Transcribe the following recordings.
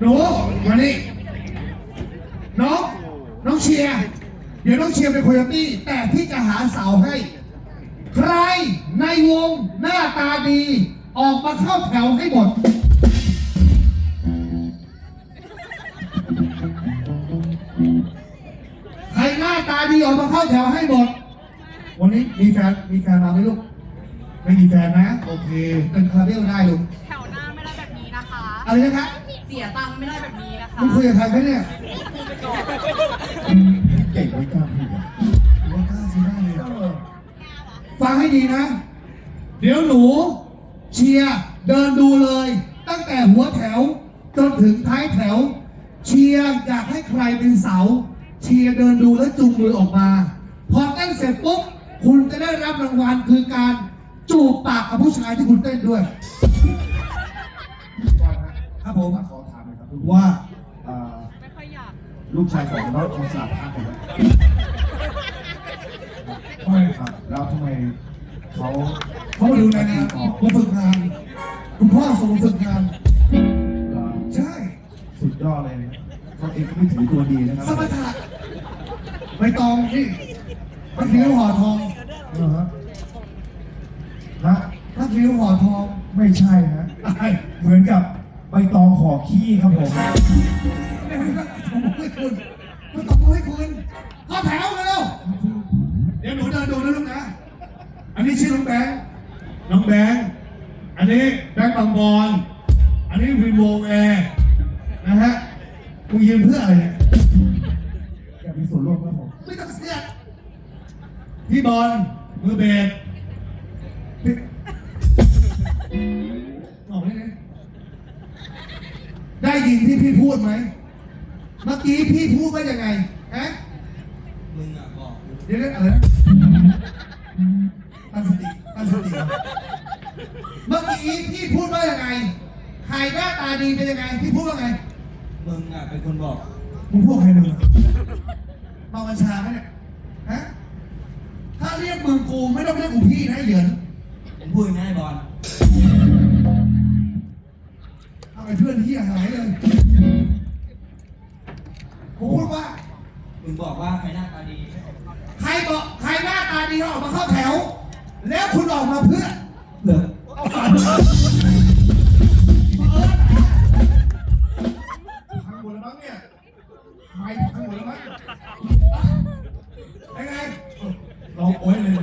หนูมานี่น้องน้องเชียร์เดี๋ยวน้องเชียร์เป็นโคโยตี้แต่พี่จะหาเสาให้ ใครในวงหน้าตาดี ออกมาเข้าแถวให้หมด ใครหน้าตาดีออกมาเข้าแถวให้หมด วันนี้มีแฟนมีแฟนมาไหมลูก ไม่มีแฟนนะ โอเคเป็นคาราเบลได้ลูกแถวหน้าไม่ได้แบบนี้นะคะ อะไรนะคะ เสียตังค์ไม่ได้แบบนี้นะคะ มึงคุยกับใครไหมเนี่ยพูดไปก่อนเก่งไว้กล้าพูดอะไว้กล้าใช้ได้เลยอะฟังให้ดีนะ เดี๋ยวหนู เชียร์เดินดูเลย ตั้งแต่หัวแถว จนถึงท้ายแถว เชียร์อยากให้ใครเป็นเสา เชียร์เดินดูแล้วจูงมือออกมา พอเต้นเสร็จปุ๊บคุณจะได้รับรางวัลคือการจูบปากกับผู้ชายที่คุณเต้นด้วย ครับผมขอถามหน่อยครับว่าอ่าไม่ค่อยอยากลูกชายของน้องคงสาบพาผมทำไมครับแล้วทำไมเขาเขามาดูในงานมาฝึกงานคุณพ่อส่งมาฝึกงานเอ่อใช่สุดยอดเลยเขาเองก็ไม่ถือตัวดีนะครัสมถะใบตองนี่พักคิ้วห่อทองเออฮะฮะพักคิ้วห่อทองไม่ใช่ฮะอะไรเหมือนกับ ใบตองขอขี้ครับผมไม่ให้ก็ผมให้คุณไม่ต้องให้คุณเข้าแถวเร็วเดี๋ยวหนูเดินดูนะลูกนะ อันนี้ชื่อน้องแบงค์น้องแบงค์อันนี้แบงค์บางบอนอันนี้วินโวแอร์นะฮะมึงยืนเพื่ออะไรเนี่ยอยากมีส่วนร่วมครับผมไม่ต้องเสียดพี่บอลมือเบส ยินที่พี่พูดไหม เมื่อกี้พี่พูดว่ายังไงฮะมึงอะบอกกูเดี๋ยวเดี๋ยวอะไรนะตั้งสติตั้งสติก่อนเมื่อกี้พี่พูดว่ายังไงใครหน้าตาดีเป็นยังไง พี่พูดว่าไง มึงอะเป็นคนบอก มึงพูดใครมึงเมากัญชาไหมเนี่ยฮะถ้าเรียกมึงกูไม่ต้องเรียกกูพี่นะไอ้เหยินผมพูดง่ายบอล เอาไอ้เพื่อนที่หายเลยผมพูดว่า มึงบอกว่าใครหน้าตาดี ใครบอกใครหน้าตาดีออกมาเข้าแถว แล้วคุณออกมาเพื่อเหลือพังหมดแล้วมั้งเนี่ยไม่พังหมดแล้วมั้งยังไงเราโอ้ยเลย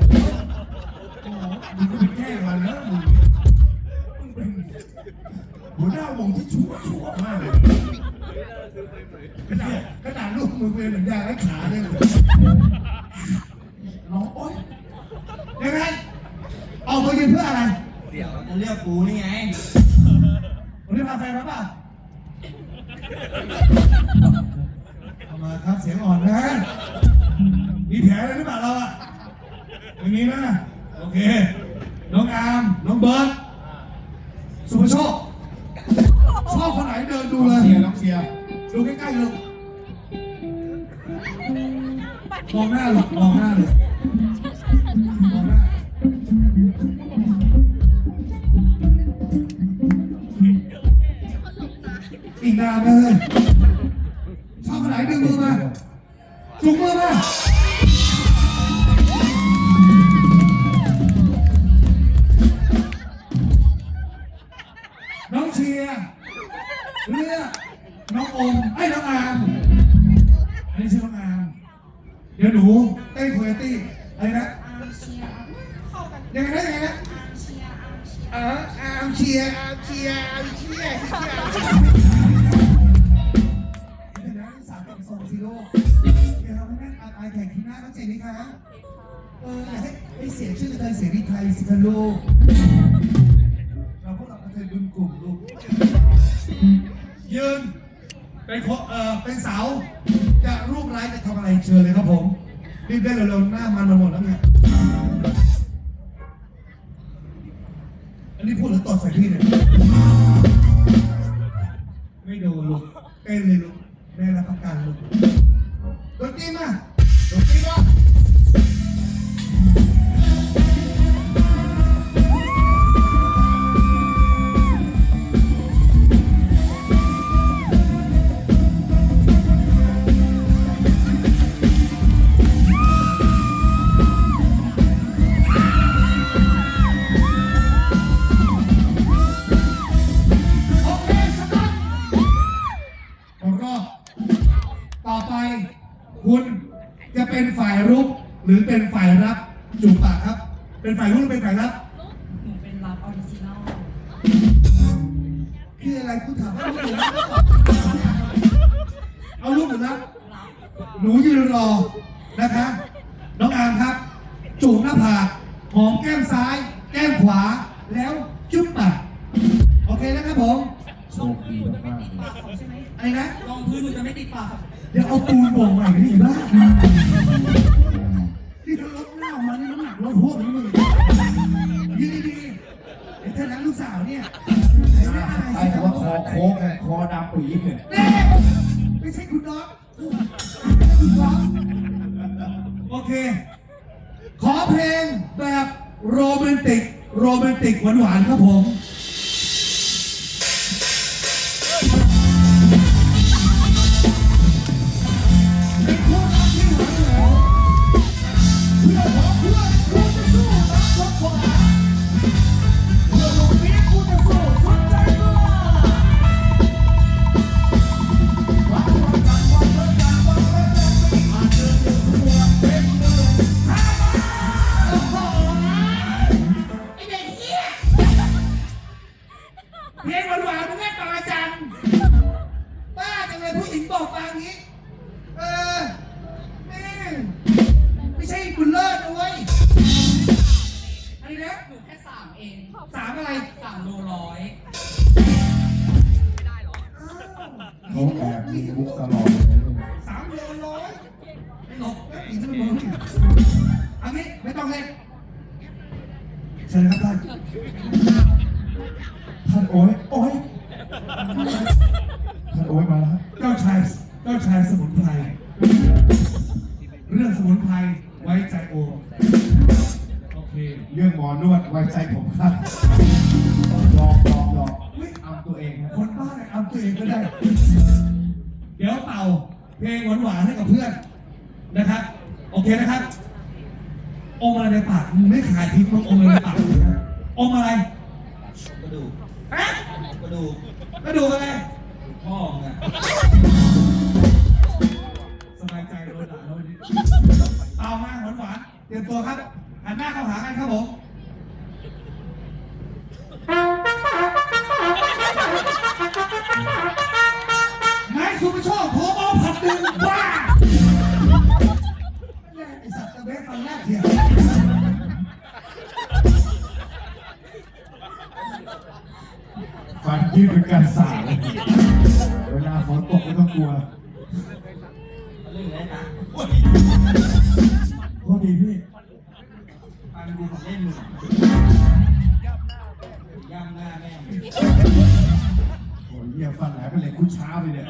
โอ้โหมึงก็ไปแก้มันนะมึ งที่ชั่วชั่วมากเลยขนาดขนาดลูกมึงเป็นเหมือนยาและขาเลยน้องโอ๊ยยังไงออกมายืนเพื่ออะไรเดี๋ยวจะเลือกกูนี่ไงวันนี้พาแฟนมาเปล่าเอามาครับเสียงอ่อนนะ มีแผลอะไรหรือเปล่าเราอะไม่มีนะ โอเค เลยชอบคนไหนดึงมือมาจุงมือมาน้องเชียร์เลือกน้องอมไอ้น้องอามอันนี้ชื่อน้องอามเดี๋ยวหนูเต้นโคโยตี้อะไรนะ เสียชื่อไทยเสียดีไทยสิคะลูกเราพวกเราเคยบุญกลุ่มลูก ยืน เป็นโคเออเป็นเสาจะรูปไร้จะทำอะไรเชิญเลยครับผมรีบได้เร็วๆหน้ามันมาหมดแล้วเนี่ยอันนี้พูดหรือตอดใส่พี่เนี่ยไม่ดูลูกเต้นเลยลูก ฝ่ายรุกหรือเป็นฝ่ายรับหนูเป็นรับออริจินอลคืออะไรคุณถามว่าลูกหรือรับเอาลูกหรือรับรับหนูยืนรอนะคะ น้องอามครับ จูบหน้าผากหอมแก้มซ้าย ปี๊บเนี่ยเน่ไม่ใช่คุณน้องคุณน้องโอเค ขอเพลงแบบโรแมนติก โรแมนติกหวานๆครับผม องสามอะไรสามโลร้อยเขาแอบมีมุกตลอดเลยสามโลร้อยไม่หลบไม่อีกจะไม่มึงเอางี้ไม่ต้องเล่นเชิญครับท่านท่านโอ้ยโอ้ยท่านโอ้ยมาแล้วเจ้าชายเจ้าชายสมุนไพรเรื่องสมุนไพรไว้ใจโอโอ เคเรื่องหมอนวดไว้ใจผมครับยอมยอมยอมเอาตัวเองนะคนบ้าเนี่ยเอาตัวเองก็ได้ เดี๋ยวเป่าเพลงหวานๆให้กับเพื่อนนะครับ โอเคนะครับอมอะไรในปากมึงไม่ขายทิ้งมึงอมอะไรในปากเลยนะอมอะไรกระดูกฮะกระดูกกระดูกอะไร สุภโชคโผล่มาผัดหนึ่งบ้าแม่ไอสัตว์ตะเบสฟันแรกเถียงฟันยืดเป็นการสาดเลยเวลาฝนตกไม่ต้องกลัวเรื่องอะไรนะโอ้ดีพี่ฟังดูของเล่นมึง ยเหี้ยฟันหายไปเลยคุณช้าไปเนี่ย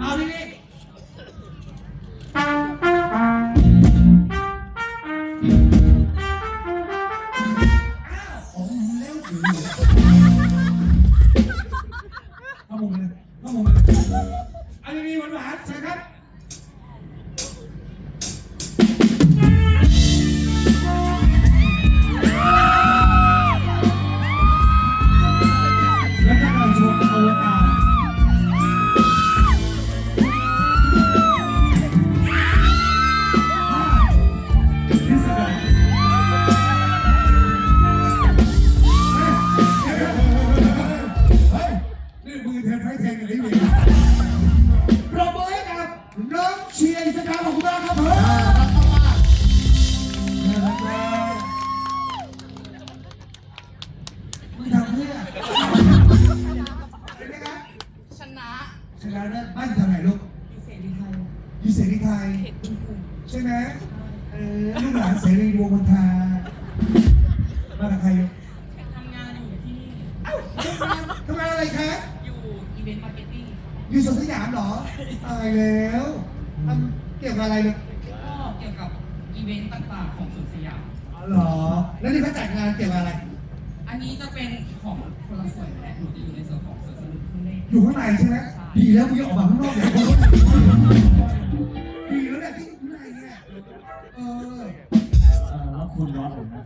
เอาทีนี้ถ้ามึงเลยถ้ามึงเลยอันนี้หวานหวานๆใช่ ใช่ไหมเออลูกหลานเสรีดวงมณฑามากับใครอยู่ทำงานอยู่ที่นี่ เอ้าทำงานอะไรคะ อยู่อีเวนต์มาร์เก็ตติ้งอยู่สวนสยามเหรอ ตายแล้วทำเกี่ยวกับอะไรเนี่ยก็เกี่ยวกับอีเวนต์ต่างๆของสวนสยาม อ๋อเหรอ แล้วนี่เขาจัดงานเกี่ยวกับอะไร อันนี้จะเป็นของคนละส่วนแต่หนูจะอยู่ในส่วนของสวนสนุกเครื่องเล่นอยู่ข้างในใช่ไหมดีแล้วมึงอย่าออกมาข้างนอกเดี๋ยวคนรู้ดีแล้วเนี่ยที่อยู่ข้างใน แล้วคุณน็อตนะ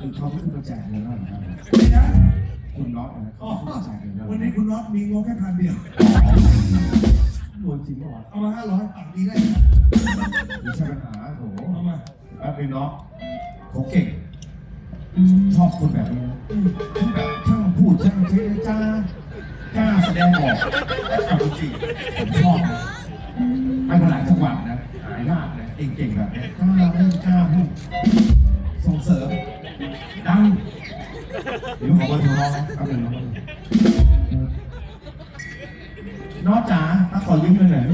คุณเขาขึ้นมาแจกเลยนะไม่นะคุณน็อตนะอ๋เขอขึ้นาแจกเลยนะวันนี้คุณน็อตมีงบแค่พันเดียว รวยจริงเปล่เอามาห้าร้อยตักดีได้ดีใช่ไหมหาโอ้โหเอามาแล้วคุณร็อะเขาเก่ง ชอบคนแบบนี้นะแบบช่างพูดช่างเจรจ้ากล้าแสดงออกจริงผมชอบนะไปมาหลายจังหวัดนะหลายราชนะ เก่งๆแบบกล้าเล่นกล้าพูดส่งเสริมดังเดี๋ยวขอเบอร์โทรน้องครับหดี๋ยน้องน้องจ๋าถ้าขอยืมเงินหน่อย